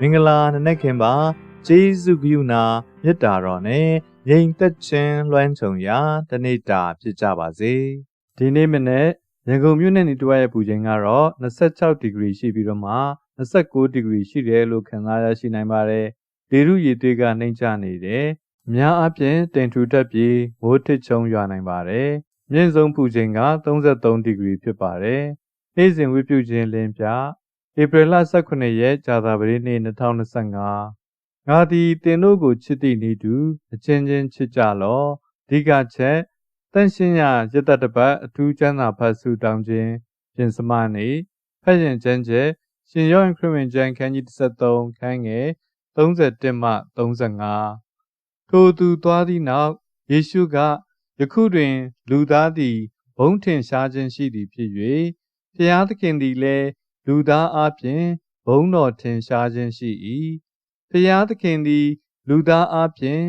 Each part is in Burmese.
မင်္ဂလာနံနက်ခင်ပါကျေးဇူးကရုဏာမေတ္တာတော်နဲ့ငြိမ်သက်ခြင်းလွှမ်းခြုံရာတနေ့တာဖြစ်ကြပါစေဒီနေ့မနေ့ရန်ကုန်မြို့နယ်နေတဝက်ရဲ့ပူချိန်ကတော့26ဒီဂရီရှိပြီးတော့မှ29ဒီဂရီရှိတယ်လို့ခန့်မှန်းရရှိနိုင်ပါတယ်လေရုရည်သွေးကနှိမ့်ချနေတယ်အများအပြားတင်ထူထပ်ပြီးမိုးထစ်ချုံရွာနိုင်ပါတယ်မြင့်ဆုံးပူချိန်က33ဒီဂရီဖြစ်ပါတယ်နေ့စဉ်ဝိပုခြင်းလင်းပြ ဧပြီလ18ရက်ကြာသပတေးနေ့2025ငါသည်တင်တို့ကိုချစ်သည့်နေတူအချင်းချင်းချစ်ကြလောအဓိကချက်တန့်ရှင်းရာရတ္တတပတ်အထူးကျမ်းသာဖတ်ဆုတောင်းခြင်းပြင်စမနေဖတ်ရင်ကျမ်းချက်ရှင်ယောဟန်ခရစ်ဝင်ကျမ်းခန်းကြီး33ခန်းငယ်31မှ35ထိုသူသွားသည့်နောက်ယေရှုကယခုတွင် လူသားသည်ဘုံထင်ရှားခြင်းရှိသည်ဖြစ်၍ဖျားသခင်သည်လည်း လူသားအပြင်ဘုံတော်ထင်ရှားခြင်းရှိ၏ဖျားသခင်သည် လူသားအပြင်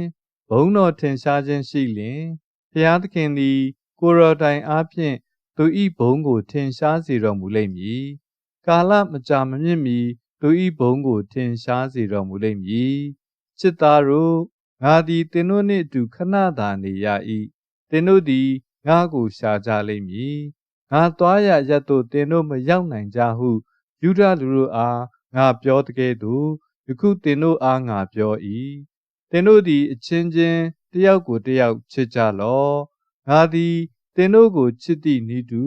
ဘုံတော်ထင်ရှားခြင်းရှိလျင်ဖျားသခင်သည် ကိုရော်တိုင်အပြင်သူ၏ဘုံကို ထင်ရှားစေတော်မူလိမ့်မည်ကာလမကြာမမြင့်မီသူ၏ဘုံကို ထင်ရှားစေတော်မူလိမ့်မည်ချစ်သားတို့ငါသည်သင်တို့နှင့်အတူခဏသာနေရ၏သင်တို့သည်ငါကိုရှာကြလိမ့်မည် ငါသွားရရက်သို့သင်တို့မရောက်နိုင်ကြဟုယူဒလူတို့အားငါပြောတကဲ့သို့ယခုသင်တို့အားငါပြော၏သင်တို့သည်အချင်းချင်းတယောက်ကိုတယောက်ချစ်ကြလော့ငါသည်သင်တို့ကိုချစ်သည့်ဤသူ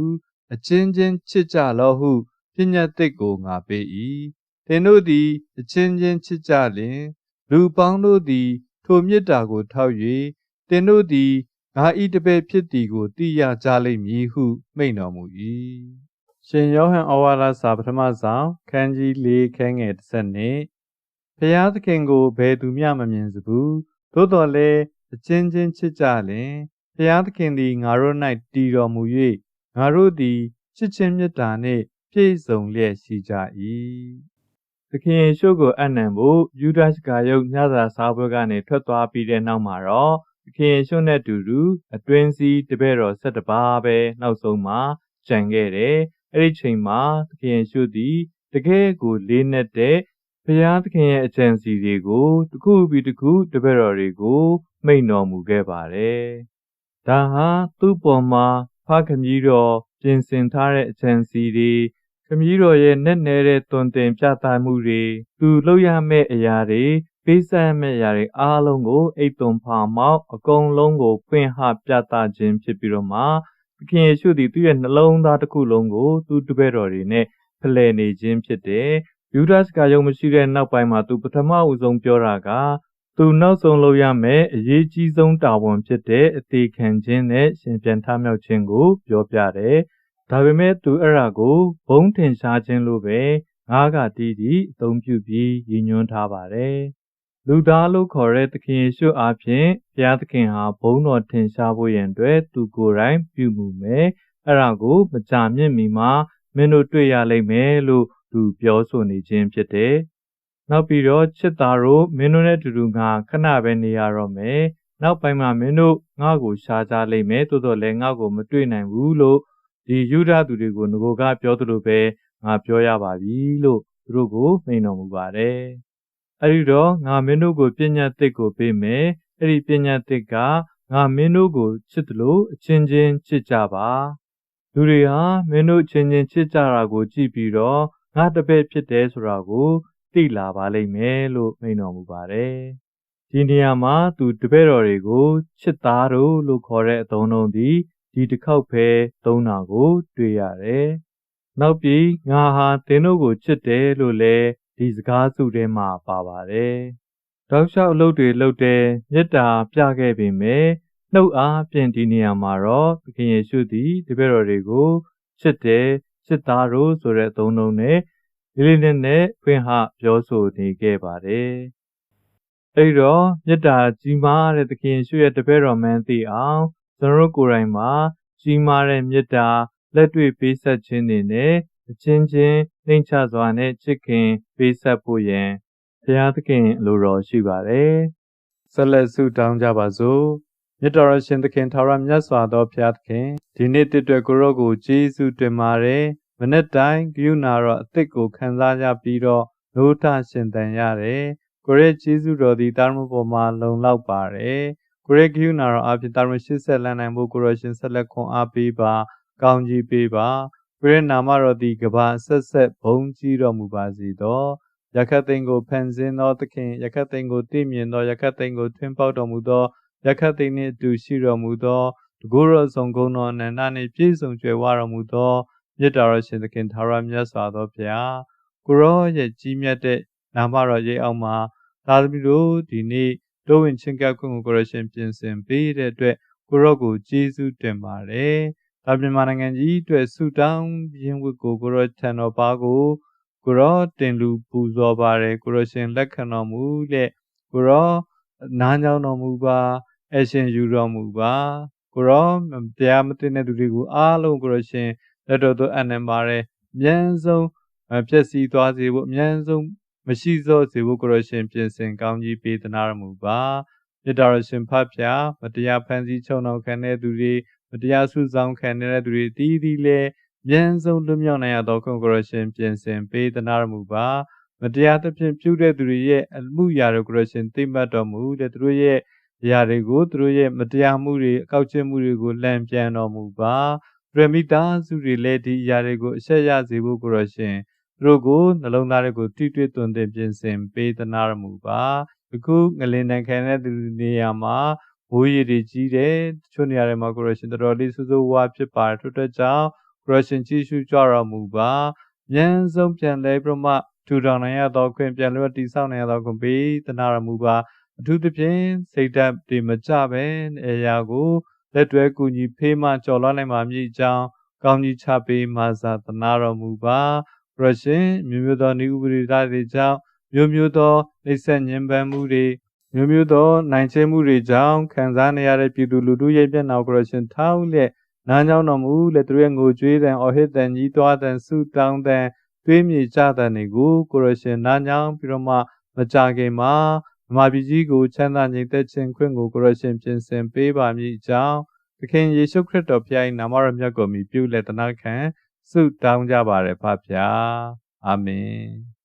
အချင်းချင်းချစ်ကြလော့ဟုပညာသစ်ကိုငါပေး၏သင်တို့သည်အချင်းချင်းချစ်ကြလျင် လူပေါင်းတို့သည် ထိုမေတ္တာကိုထောက်၍သင်တို့သည် ငါဤတပည့်ဖြစ်သည်ကိုသိရကြလိမ့်မည်ဟုမိန့်တော်မူ၏ရှင်ယောဟန်ဩဝါဒစာပထမဆောင်ခန်းကြီး၄ခန်းငယ်၁၂ဖျားသခင်ကိုဘယ်သူမျှမမြင်စဘူးသို့တော်လည်းအချင်းချင်းချစ်ကြလင်ဖျားသခင်သည်ငါတို့၌တည်တော်မူ၍ငါတို့သည်ချစ်ချင်းမေတ္တာနှင့်ပြည့်စုံလျက်ရှိကြ၏သခင်ယေရှုကိုအနံ့ဖို့ယူဒရှ်ကာယုတ်ညစာစားပွဲကနေထွက်သွားပြီးတဲ့နောက်မှာတော့ သခင်ယေရှုနဲ့တူတူအတွင်းစည်းတပည့်တော်၁၁ပါးပဲနောက်ဆုံးမှာကျန်ခဲ့တယ်။အဲ့ဒီချိန်မှာသခင်ယေရှုသည်တကယ်ကိုလေးနက်တဲ့ဘုရားသခင်ရဲ့အကြံစီတွေကိုတခုပြီးတခုတပည့်တော်တွေကိုမိန့်တော်မူခဲ့ပါတယ်။ဒါဟာသူ့ပေါ်မှာဖခင်ကြီးတော်ပြင်ဆင်ထားတဲ့အကြံစီတွေခမည်းတော်ရဲ့နဲ့နဲတဲ့တွင်တင်ပြသမှုတွေသူလုပ်ရမယ့်အရာတွေ ပေးဆက်မယ့်အရာတွေအားလုံးကိုအိတ်သွန်ဖာမောက်အကုန်လုံးကိုဖွင့်ဟပြသခြင်းဖြစ်ပြီးတော့မှသခင်ယေရှုသည်သူ့ရဲ့နှလုံးသားတစ်ခုလုံးကိုသူ့တပည့်တော်တွေနဲ့ဖလှယ်နေခြင်းဖြစ်တယ်ယူဒတ်ကယုံမရှိတဲ့နောက်ပိုင်းမှာသူပထမဦးဆုံးပြောတာကသူနောက်ဆုံးလုပ်ရမယ့်အရေးကြီးဆုံးတာဝန်ဖြစ်တဲ့အသေးခံခြင်းနဲ့ရှင်ပြန်ထမြောက်ခြင်းကိုပြောပြတယ်။ဒါပေမဲ့သူအဲ့ဒါကိုဘုံထင်ရှားခြင်းလို့ပဲငါးကတီးတီးအသုံးပြုပြီးရည်ညွှန်းထားပါတယ်။ လူသားလို့ခေါ်တဲ့သခင်ယေရှုအားဖြင့်ဘုရားသခင်ဟာဘုံတော်ထင်ရှားဖို့ရန်အတွက်သူကိုယ်တိုင်ပြုမှုမယ်။အဲ့ဒါကိုမကြာမြင့်မီမှာမင်းတို့တွေ့ရလိမ့်မယ်လို့သူပြောဆိုနေခြင်းဖြစ်တယ်။နောက်ပြီးတော့ချစ်သားတို့မင်းတို့နဲ့တူတူငါခဏပဲနေရတော့မယ်။နောက်ပိုင်းမှာမင်းတို့ငါ့ကိုရှားကြလိမ့်မယ်။သို့တော်လည်းငါ့ကိုမတွေ့နိုင်ဘူးလို့ဒီယူဒသူတွေကိုငကိုကပြောသလိုပဲငါပြောရပါပြီလို့သူတို့ကိုမိန်တော်မူပါတယ်။ အဲဒီတော့ငါမင်းတို့ကိုပညာသစ်ကိုပေးမယ်။အဲဒီပညာသစ်ကငါမင်းတို့ကိုချစ်တယ်လို့အချင်းချင်းချစ်ကြပါ။လူတွေဟာမင်းတို့ချင်းချင်းချစ်ကြတာကိုကြည့်ပြီးတော့ငါတပည့်ဖြစ်တယ်ဆိုတာကိုသိလာပါလိမ့်မယ်လို့မိန့်တော်မူပါတယ်။ဒီနေရာမှာသူတပည့်တော်တွေကိုချစ်သားတို့လို့ခေါ်တဲ့အသုံးလုံးသည်ဒီတစ်ခေါက်ပဲသုံးတာကို တွေ့ရတယ်။နောက်ပြီးငါဟာသင်တို့ကိုချစ်တယ်လို့လည်း ဒီစကားစုထဲမှာပါပါတယ်။တောက်လျှောက်အလုပ်တွေလုပ်တဲ့မေတ္တာပြခဲ့ပေမဲ့နှုတ်အားဖြင့်ဒီနေရာမှာတော့သခင်ယေရှုသည်တပည့်တော်တွေကိုချစ်တယ်စစ်သားတို့ဆိုတဲ့အသုံးနှုန်းနဲ့လေးလေးနက်နက်ဖွင့်ဟပြောဆိုနေခဲ့ပါတယ်။အဲဒီတော့မေတ္တာကြီးမားတဲ့သခင်ရွှေရဲ့တပည့်တော်မှန်းသိအောင်ကျွန်တော်ကိုယ်တိုင်မှာကြီးမားတဲ့မေတ္တာလက်တွေ့ပေးဆက်ခြင်းတွေနဲ့အချင်းချင်း နှိမ်ချစွာနဲ့ချစ်ခင်ပေးဆက်ဖို့ရန်ဘုရားသခင်အလိုတော်ရှိပါတယ်။ဆက်လက်ဆုတောင်းကြပါစို့။မြတ်တော်ရှင်သခင်ထာဝရမြတ်စွာသောဘုရားသခင်ဒီနေ့တည့်တွယ်ကိုရောကိုကျေးဇူးတင်ပါတယ်မနေ့တိုင်းကရုဏာတော်အစ်စ်ကိုခံစားကြပြီးတော့မနိုးထရှင်သန်ရတယ်ကိုရဲကျေးဇူးတော်သည်တာရမပေါ်မှာလုံလောက်ပါတယ်ကိုရဲကယူနာတော်အဖြစ်တာရမရှစ်ဆက်လန်းနိုင်ဖို့ကိုရရှင်ဆက်လက်ခွန်အားပေးပါကောင်းကြီးပေးပါ ကိုရဲနာမတော်သည်ကဘာဆက်ဆက်ဘုံကြီးတော်မူပါစေသောယခတ်သိန်ကိုဖန်ဆင်းသောသခင်ယခတ်သိန်ကိုတည်မြင်သောယခတ်သိန်ကိုထွန်းပေါက်တော်မူသောယခတ်သိန်နှင့်အတူရှိတော်မူသောတကူတော်ဆောင်ကုန်းတော်အနန္တနှင့်ပြည့်စုံကြွယ်ဝတော်မူသောမြတ်တော်ရှင်သခင်သာရမြတ်စွာသောဘုရားကိုရောရဲ့ကြီးမြတ်တဲ့နာမတော်ရဲ့အောက်မှာသာသမီတို့ဒီနေ့တိုးဝင်ချင်းကပ်ခွင့်ကိုကိုရရှင်ပြင်ဆင်ပေးတဲ့အတွက်ကိုရောကိုကျေးဇူးတင်ပါတယ်။ ဒါမြန်မာနိုင်ငံကြီးအတွက်ဆုတောင်းခြင်းဝတ်ကိုကိုရောထံတော်ပါကိုကိုရောတင်လူပူဇော်ပါတယ်ကိုရောရှင်လက်ခံတော်မူတဲ့ကိုရောနားကြောင်းတော်မူပါအရှင်ယူတော်မူပါကိုရောတရားမသိတဲ့သူတွေကိုအားလုံးကိုရောရှင်လက်တော်သို့အနံပါတယ်အမြန်ဆုံးပျက်စီးသွားစေဖို့အမြန်ဆုံးမရှိသောစေဖို့ကိုရရှင်ပြင်ဆင်ကောင်းကြီးပေးသနာရမူပါမြတ်တော်ရှင်ဖတ်ပြမတရားဖန်ဆီးချုံနှောင်ခံတဲ့သူတွေ မတရားဆုဆောင်ခံတဲ့သူတွေတီးတီးလဲမြန်ဆုံးလွတ်မြောက်နိုင်ရသောခွင့်ကိုရရှင်ပြင်ဆင်ပေးသနာရမူပါမတရားသဖြင့်ပြုတဲ့သူတွေရဲ့အမှုရာတွေကိုရရှင်သိမှတ်တော်မူတဲ့သူတို့ရဲ့ຢာတွေကိုသူတို့ရဲ့မတရားမှုတွေအကောက်ကျင့်မှုတွေကိုလံပြန်တော်မူပါရမိသားစုတွေလည်းဒီຢာတွေကိုအဆက်ရစေဖို့ကိုရရှင်သူတို့ကိုနှလုံးသားတွေကိုတိတွေ့သွန်သင်ပြင်ဆင်ပေးသနာရမူပါအခုငလင်တန်ခံတဲ့သူနေရာမှာ မိုးရေတွေကြီးတယ်တချို့နေရာတွေမှာကိုရရှင်တော်တော်လေးဆူဆူဝါဖြစ်ပါတယ်ထို့အတွက်ကြောင့်ကိုရရှင်ကြည့်ရှုကြတော်မူပါမြန်ဆုံးပြန်လဲပြမထူထောင်နိုင်ရသောခွင့်ပြန်လျက်တည်ဆောက်နိုင်ရသောခွင့်ပေးသနာရမူပါအထူးသဖြင့်စိတ်ဓာတ်တွေမကြပဲအရာကိုလက်တွဲကူညီဖေးမှကြော်လွှမ်းနိုင်မှာမြည်ကြောင်းကောင်းကြီးချပေးမှာသာသနာတော်မူပါရရှင်မျိုးမျိုးသောနိဥပရိသတွေကြောင့်မျိုးမျိုးသောနှိမ့်ဆက်ညှဉ်းပန်းမှုတွေ မျိုးမျိုးသောနိုင်ချေမှုတွေကြောင့်ခံစားနေရတဲ့ပြည်သူလူထုရဲ့မျက်နှာကိုရရှင်ထောက်လက်နားကြောင်းတော်မူလက်သူရဲ့ငိုကြွေးတဲ့အော်ဟစ်တဲ့ညီးတွားတဲ့ဆူတောင်းတဲ့တွေးမြေကြတဲ့နေကိုကိုရရှင်နားကြောင်းပြီးတော့မှမကြခင်မှာမြမပြည်ကြီးကိုချမ်းသာငြိမ်သက်ခြင်းခွင့်ကိုကိုရရှင်ပြင်ဆင်ပေးပါမည်အကြောင်းသခင်ယေရှုခရစ်တော်ဖျား၏နာမတော်မြတ်ကိုမြည်ပြုလက်တနာခံဆုတောင်းကြပါရဖဖျားအာမင်